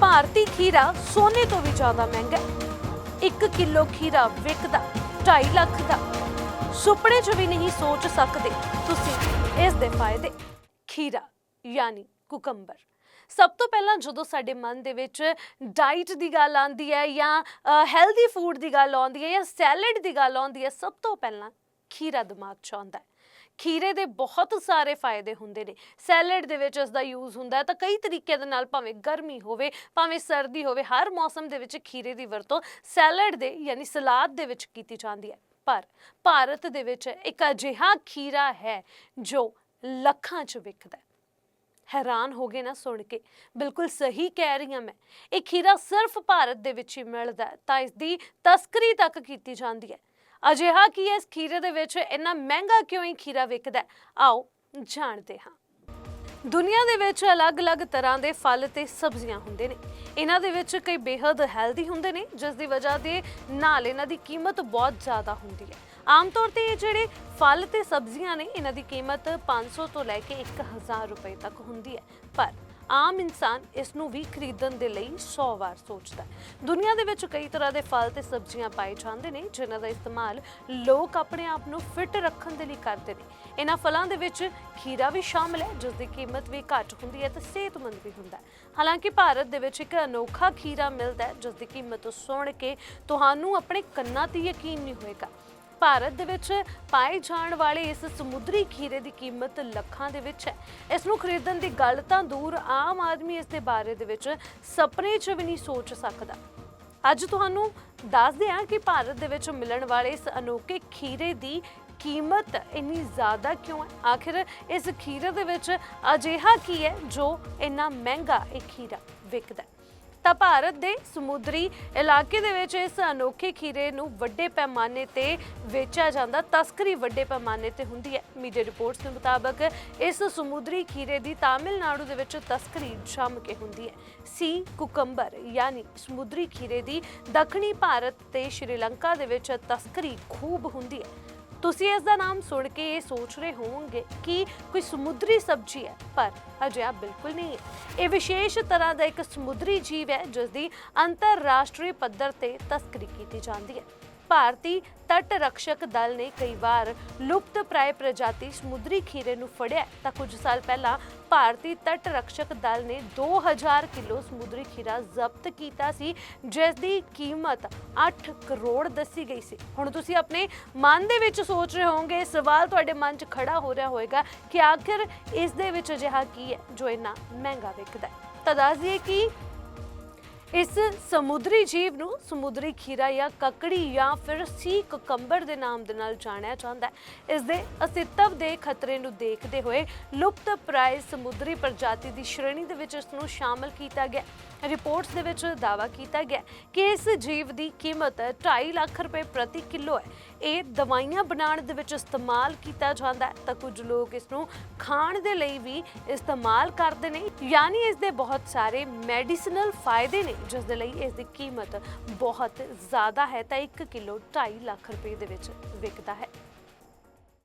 ਭਾਰਤੀ ਖੀਰਾ ਸੋਨੇ ਤੋਂ ਵੀ ਜ਼ਿਆਦਾ ਮਹਿੰਗਾ ਹੈ। 1 ਕਿਲੋ ਖੀਰਾ ਵਿਕਦਾ 2.5 ਲੱਖ ਦਾ। ਸੁਪਨੇ 'ਚ ਵੀ ਨਹੀਂ ਸੋਚ ਸਕਦੇ ਤੁਸੀਂ ਇਸ ਦੇ ਫਾਇਦੇ। ਖੀਰਾ, ਯਾਨੀ ਕੁਕੰਬਰ। ਸਭ ਤੋਂ ਪਹਿਲਾਂ ਜਦੋਂ ਸਾਡੇ ਮਨ ਦੇ ਵਿੱਚ ਡਾਈਟ ਦੀ ਗੱਲ ਆਉਂਦੀ ਹੈ ਜਾਂ ਹੈਲਦੀ ਫੂਡ ਦੀ ਗੱਲ ਆਉਂਦੀ ਹੈ ਜਾਂ ਸੈਲਡ ਦੀ ਗੱਲ ਆਉਂਦੀ ਹੈ, ਸਭ ਤੋਂ ਪਹਿਲਾਂ ਖੀਰਾ ਦਿਮਾਗ 'ਚ ਆਉਂਦਾ ਹੈ। ਖੀਰੇ ਦੇ ਬਹੁਤ ਸਾਰੇ ਫਾਇਦੇ ਹੁੰਦੇ ਨੇ। ਸੈਲਡ ਦੇ ਵਿੱਚ ਇਸ ਦਾ ਯੂਜ਼ ਹੁੰਦਾ ਤਾਂ ਕਈ ਤਰੀਕੇ ਦੇ ਨਾਲ ਭਾਵੇਂ ਗਰਮੀ ਹੋਵੇ, ਭਾਵੇਂ ਸਰਦੀ ਹੋਵੇ, ਹਰ ਮੌਸਮ ਦੇ ਵਿੱਚ ਖੀਰੇ ਦੀ ਵਰਤੋਂ ਸੈਲਡ ਦੇ ਯਾਨੀ ਸਲਾਦ ਦੇ ਵਿੱਚ ਕੀਤੀ ਜਾਂਦੀ ਹੈ। ਪਰ ਭਾਰਤ ਦੇ ਵਿੱਚ ਇੱਕ ਅਜਿਹਾ ਖੀਰਾ ਹੈ ਜੋ ਲੱਖਾਂ 'ਚ ਵਿਕਦਾ ਹੈ। ਹੈਰਾਨ ਹੋ ਗਏ ਨਾ ਸੁਣ ਕੇ। ਬਿਲਕੁਲ ਸਹੀ ਕਹਿ ਰਹੀ ਹਾਂ ਮੈਂ। ਇਹ ਖੀਰਾ ਸਿਰਫ ਭਾਰਤ ਦੇ ਵਿੱਚ ਹੀ ਮਿਲਦਾ ਤਾਂ ਇਸ ਦੀ ਤਸਕਰੀ ਤੱਕ ਕੀਤੀ ਜਾਂਦੀ ਹੈ। ਅਜਿਹਾ ਕੀ ਇਸ ਖੀਰੇ ਦੇ ਵਿੱਚ ਇੰਨਾ ਮਹਿੰਗਾ ਕਿਉਂ ਹੀ ਖੀਰਾ ਵਿਕਦਾ ਆਓ ਜਾਣਦੇ ਹਾਂ। ਦੁਨੀਆ ਦੇ ਵਿੱਚ ਅਲੱਗ-ਅਲੱਗ ਤਰ੍ਹਾਂ ਦੇ ਫਲ ਤੇ ਸਬਜ਼ੀਆਂ ਹੁੰਦੇ ਨੇ। ਇਹਨਾਂ ਦੇ ਵਿੱਚ ਕਈ ਬੇहद ਹੈਲਦੀ ਹੁੰਦੇ ਨੇ, ਜਿਸ ਦੀ ਵਜ੍ਹਾ ਦੇ ਨਾਲ ਇਹਨਾਂ ਦੀ ਕੀਮਤ ਬਹੁਤ ਜ਼ਿਆਦਾ ਹੁੰਦੀ ਹੈ। ਆਮ ਤੌਰ ਤੇ ਇਹ ਜਿਹੜੇ ਫਲ ਤੇ ਸਬਜ਼ੀਆਂ ਨੇ, ਇਹਨਾਂ ਦੀ ਕੀਮਤ 500 ਤੋਂ ਲੈ ਕੇ 1000 ਰੁਪਏ ਤੱਕ ਹੁੰਦੀ ਹੈ। ਪਰ ਆਮ ਇਨਸਾਨ ਇਸ ਨੂੰ ਵੀ ਖਰੀਦਣ ਦੇ ਲਈ 100 ਵਾਰ ਸੋਚਦਾ ਹੈ। ਦੁਨੀਆ ਦੇ ਵਿੱਚ ਕਈ ਤਰ੍ਹਾਂ ਦੇ ਫਲ ਤੇ ਸਬਜ਼ੀਆਂ ਪਾਏ ਜਾਂਦੇ ਨੇ, ਜਿਨ੍ਹਾਂ ਦਾ ਇਸਤੇਮਾਲ ਲੋਕ ਆਪਣੇ ਆਪ ਨੂੰ ਫਿੱਟ ਰੱਖਣ ਦੇ ਲਈ ਕਰਦੇ ਨੇ। ਇਹਨਾਂ ਫਲਾਂ ਦੇ ਵਿੱਚ ਖੀਰਾ ਵੀ ਸ਼ਾਮਲ ਹੈ, ਜਿਸ ਦੀ ਕੀਮਤ ਵੀ ਘੱਟ ਹੁੰਦੀ ਹੈ ਤੇ ਸਿਹਤਮੰਦ ਵੀ ਹੁੰਦਾ ਹੈ। ਹਾਲਾਂਕਿ ਭਾਰਤ ਦੇ ਵਿੱਚ ਇੱਕ ਅਨੋਖਾ ਖੀਰਾ ਮਿਲਦਾ ਹੈ, ਜਿਸ ਦੀ ਕੀਮਤ ਸੁਣ ਕੇ ਤੁਹਾਨੂੰ ਆਪਣੇ ਕੰਨਾਂ ਤੇ ਯਕੀਨ ਨਹੀਂ ਹੋਏਗਾ। ਭਾਰਤ ਦੇ ਵਿੱਚ ਪਾਏ ਜਾਣ ਵਾਲੇ ਇਸ ਸਮੁੰਦਰੀ ਖੀਰੇ ਦੀ ਕੀਮਤ ਲੱਖਾਂ ਦੇ ਵਿੱਚ ਹੈ। ਇਸ ਨੂੰ ਖਰੀਦਣ ਦੀ ਗੱਲ ਤਾਂ ਦੂਰ ਆਮ ਆਦਮੀ ਇਸ ਦੇ ਬਾਰੇ ਦੇ ਵਿੱਚ ਸੁਪਨੇ 'ਚ ਵੀ ਨਹੀਂ ਸੋਚ ਸਕਦਾ। ਅੱਜ ਤੁਹਾਨੂੰ ਦੱਸਦੇ ਹਾਂ ਕਿ ਭਾਰਤ ਦੇ ਵਿੱਚ ਮਿਲਣ ਵਾਲੇ ਇਸ ਅਨੋਖੇ ਖੀਰੇ ਦੀ ਕੀਮਤ ਇੰਨੀ ਜ਼ਿਆਦਾ ਕਿਉਂ ਹੈ? ਆਖਿਰ ਇਸ ਖੀਰੇ ਦੇ ਵਿੱਚ ਅਜਿਹਾ ਕੀ ਹੈ ਜੋ ਇੰਨਾ ਮਹਿੰਗਾ ਇਹ ਖੀਰਾ ਵਿਕਦਾ ਤਾਂ ਭਾਰਤ ਦੇ ਸਮੁੰਦਰੀ ਇਲਾਕੇ ਦੇ ਵਿੱਚ ਇਸ ਅਨੋਖੇ ਖੀਰੇ ਨੂੰ ਵੱਡੇ ਪੈਮਾਨੇ ਤੇ ਵੇਚਿਆ ਜਾਂਦਾ, ਤਸਕਰੀ ਵੱਡੇ ਪੈਮਾਨੇ ਤੇ ਹੁੰਦੀ ਹੈ। ਮੀਡੀਆ ਰਿਪੋਰਟਸ ਦੇ ਮੁਤਾਬਕ ਇਸ ਸਮੁੰਦਰੀ ਖੀਰੇ ਦੀ ਤਾਮਿਲਨਾਡੂ ਦੇ ਵਿੱਚ ਤਸਕਰੀ ਜੰਮ ਕੇ ਹੁੰਦੀ ਹੈ। ਸੀ ਕੁਕੰਬਰ ਯਾਨੀ ਸਮੁੰਦਰੀ ਖੀਰੇ ਦੀ ਦੱਖਣੀ ਭਾਰਤ ਤੇ ਸ਼੍ਰੀਲੰਕਾ ਦੇ ਵਿੱਚ ਤਸਕਰੀ ਖੂਬ ਹੁੰਦੀ ਹੈ। ਤੁਸੀਂ ਇਸ ਦਾ ਨਾਮ ਸੁਣ ਕੇ ਇਹ ਸੋਚ ਰਹੇ ਹੋਵੋਗੇ ਕਿ ਕੋਈ ਸਮੁੰਦਰੀ ਸਬਜ਼ੀ ਹੈ, ਪਰ ਅਜਿਹਾ ਬਿਲਕੁਲ ਨਹੀਂ ਹੈ। ਇਹ ਵਿਸ਼ੇਸ਼ ਤਰ੍ਹਾਂ ਦਾ ਇੱਕ ਸਮੁੰਦਰੀ ਜੀਵ ਹੈ ਜਿਸ ਦੀ ਅੰਤਰਰਾਸ਼ਟਰੀ ਪੱਧਰ ਤੇ ਤਸਕਰੀ ਕੀਤੀ ਜਾਂਦੀ ਹੈ। ਭਾਰਤੀ ਤਟ ਰਕਸ਼ਕ ਦਲ ਨੇ ਕਈ ਵਾਰ ਲੁਪਤ ਪ੍ਰਾਇ ਪ੍ਰਜਾਤੀ ਸਮੁੰਦਰੀ ਖੀਰੇ ਨੂੰ ਫੜਿਆ ਤਾਂ ਕੁਝ ਸਾਲ ਪਹਿਲਾਂ ਭਾਰਤੀ ਤਟ ਰਕਸ਼ਕ ਦਲ ਨੇ 2000 ਕਿਲੋ ਸਮੁੰਦਰੀ ਖੀਰਾ ਜ਼ਬਤ ਕੀਤਾ ਸੀ ਜਿਸ ਦੀ ਕੀਮਤ 8 ਕਰੋੜ ਦੱਸੀ ਗਈ ਸੀ। ਹੁਣ ਤੁਸੀਂ ਆਪਣੇ ਮਨ ਦੇ ਵਿੱਚ ਸੋਚ ਰਹੇ ਹੋਵੋਗੇ, ਸਵਾਲ ਤੁਹਾਡੇ ਮਨ 'ਚ ਖੜਾ ਹੋ ਰਿਹਾ ਹੋਵੇਗਾ ਕਿ ਆਖਿਰ ਇਸ ਦੇ ਵਿੱਚ ਅਜਿਹਾ ਕੀ ਹੈ ਜੋ ਇੰਨਾ ਮਹਿੰਗਾ ਵਿਕਦਾ ਹੈ। ਤਾਂ ਦੱਸ ਦਈਏ ਕਿ ਇਸ ਸਮੁੰਦਰੀ ਜੀਵ ਨੂੰ ਸਮੁੰਦਰੀ ਖੀਰਾ ਜਾਂ ਕਕੜੀ ਜਾਂ ਫਿਰ ਸੀ ਕੁਕੰਬਰ ਦੇ ਨਾਮ ਦੇ ਨਾਲ ਜਾਣਿਆ ਜਾਂਦਾ ਹੈ। ਇਸ ਦੇ ਅਸਤਿਤਵ ਦੇ ਖਤਰੇ ਨੂੰ ਦੇਖਦੇ ਹੋਏ ਲੁਪਤ ਪ੍ਰਾਇ ਸਮੁੰਦਰੀ ਪ੍ਰਜਾਤੀ ਦੀ ਸ਼੍ਰੇਣੀ ਦੇ ਵਿੱਚ ਇਸ ਨੂੰ ਸ਼ਾਮਲ ਕੀਤਾ ਗਿਆ ਰਿਪੋਰਟਸ ਦੇ ਵਿੱਚ ਦਾਅਵਾ ਕੀਤਾ ਗਿਆ ਕਿ ਇਸ ਜੀਵ ਦੀ ਕੀਮਤ 2.5 ਲੱਖ ਰੁਪਏ ਪ੍ਰਤੀ ਕਿਲੋ ਹੈ। ਇਹ ਦਵਾਈਆਂ ਬਣਾਉਣ ਦੇ ਵਿੱਚ ਇਸਤੇਮਾਲ ਕੀਤਾ ਜਾਂਦਾ ਹੈ। ਤਾਂ ਕੁਝ ਲੋਕ ਇਸ ਨੂੰ ਖਾਣ ਦੇ ਲਈ ਵੀ ਇਸਤੇਮਾਲ ਕਰਦੇ ਨੇ। ਯਾਨੀ ਇਸ ਦੇ ਬਹੁਤ ਸਾਰੇ ਮੈਡੀਸਨਲ ਫਾਇਦੇ ਨੇ ਜਿਸ ਦੇ ਲਈ ਇਸ ਦੀ ਕੀਮਤ ਬਹੁਤ ਜ਼ਿਆਦਾ ਹੈ। ਤਾਂ 1 ਕਿਲੋ 2.5 ਲੱਖ ਰੁਪਏ ਦੇ ਵਿੱਚ ਵਿਕਦਾ ਹੈ।